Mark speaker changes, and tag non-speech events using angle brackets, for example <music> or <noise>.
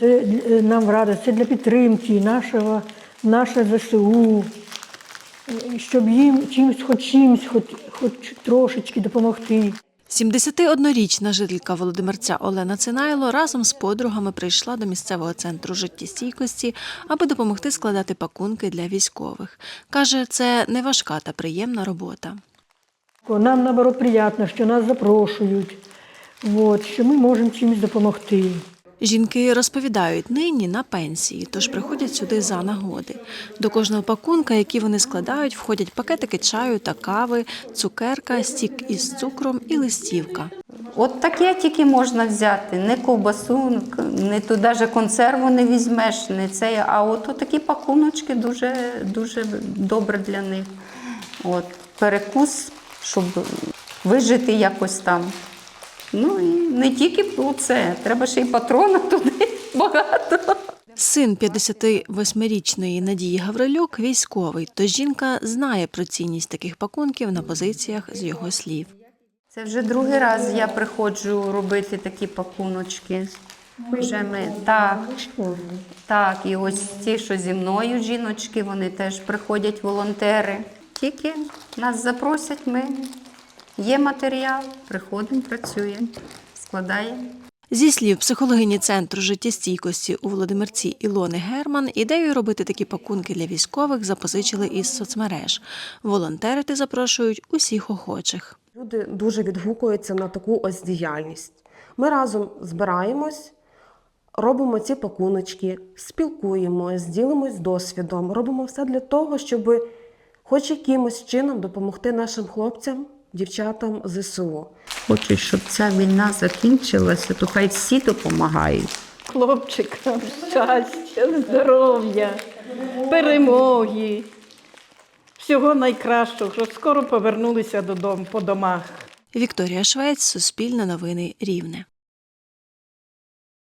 Speaker 1: Це е, нам радість, це для підтримки нашого, наше ЗСУ, щоб їм чимось, хоч чимось, хоч, хоч трошечки допомогти.
Speaker 2: 71-річна жителька Володимирця Олена Цинайло разом з подругами прийшла до місцевого центру життєстійкості, аби допомогти складати пакунки для військових. Каже, це не важка та приємна робота.
Speaker 1: Нам, наоборот, приємно, що нас запрошують, що ми можемо чимось допомогти.
Speaker 2: Жінки розповідають, нині на пенсії, тож приходять сюди за нагоди. До кожного пакунка, який вони складають, входять пакетики чаю та кави, цукерка, стік із цукром і листівка.
Speaker 3: От таке тільки можна взяти. Не ковбасу, не ту навіть консерву не візьмеш, не це. А от такі пакуночки дуже, дуже добре для них. От, перекус, щоб вижити якось там. Ну і не тільки це, треба ще й патрона туди <laughs> багато.
Speaker 2: Син 58-річної Надії Гаврилюк військовий, тож жінка знає про цінність таких пакунків на позиціях з його слів.
Speaker 3: Це вже другий раз я приходжу робити такі пакуночки. Вже ми так, так, і ось ті, що зі мною жіночки, вони теж приходять волонтери. Тільки нас запросять, ми є матеріал, приходимо, працюємо, складаємо.
Speaker 2: Зі слів психологині центру життєстійкості у Володимирці Ілони Герман, ідею робити такі пакунки для військових запозичили із соцмереж. Волонтерити запрошують усіх охочих.
Speaker 4: Люди дуже відгукуються на таку ось діяльність. Ми разом збираємось, робимо ці пакуночки, спілкуємось, ділимось досвідом, робимо все для того, щоб хоч якимось чином допомогти нашим хлопцям, дівчатам ЗСУ.
Speaker 3: Хочу, щоб ця війна закінчилася, то хай всі допомагають.
Speaker 1: Хлопчикам щастя, здоров'я, перемоги, всього найкращого, щоб скоро повернулися додому по домах.
Speaker 2: Вікторія Швець, Суспільне новини Рівне.